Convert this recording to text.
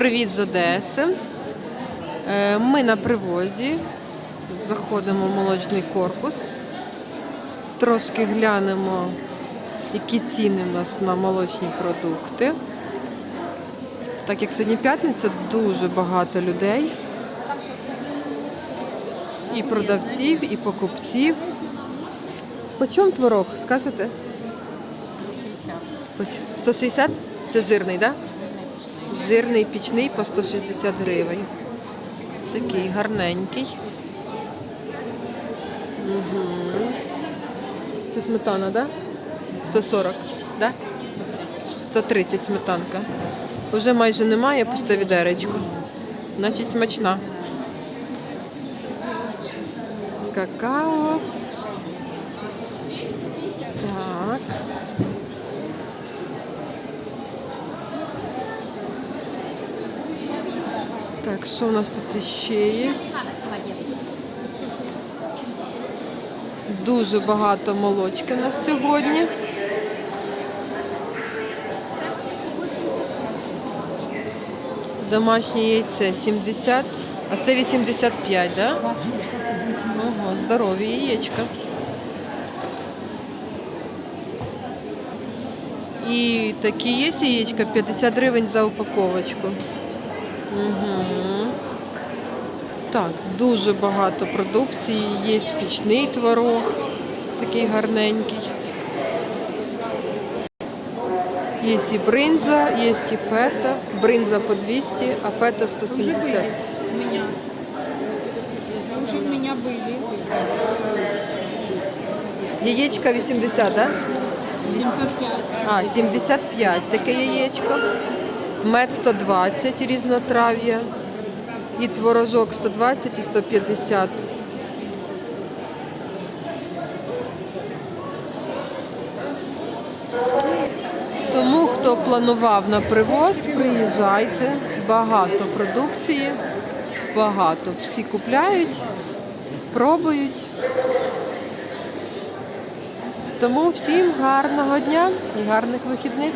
Привіт з Одеси. Е, Ми на привозі. Заходимо в молочний корпус. Трошки глянемо, які ціни в нас на молочні продукти. Так як сьогодні п'ятниця, дуже багато людей. І продавців, і покупців. По чому творог, скажете? 160? Це жирний, так? Да? Жирний пічний по 160 гривень. Такий гарненький. Угу. Це сметана? Да? 140, да? 130 сметанка. Уже майже немає, пусте відеречко. Значить смачна. Какао. Так, що у нас тут ще є? Дуже багато молочки у нас сьогодні. Домашнє яйце 70, а це 85, да? Ого, здорові яєчка. І такі є яєчка 50 гривень за упаковочку. Угу. Так, дуже багато продукції. Є пічний творог, такий гарненький. Є і бринза, є і фета. Бринза по 200, а фета 170. У меня. Уже у меня были. Яєчка 80, да? 75. А, 75 таке яєчко. Мед 120 різнотрав'я. І творожок 120 і 150. Тому, хто планував на привоз, приїжджайте. Багато продукції, багато. Всі купляють, пробують. Тому всім гарного дня і гарних вихідних.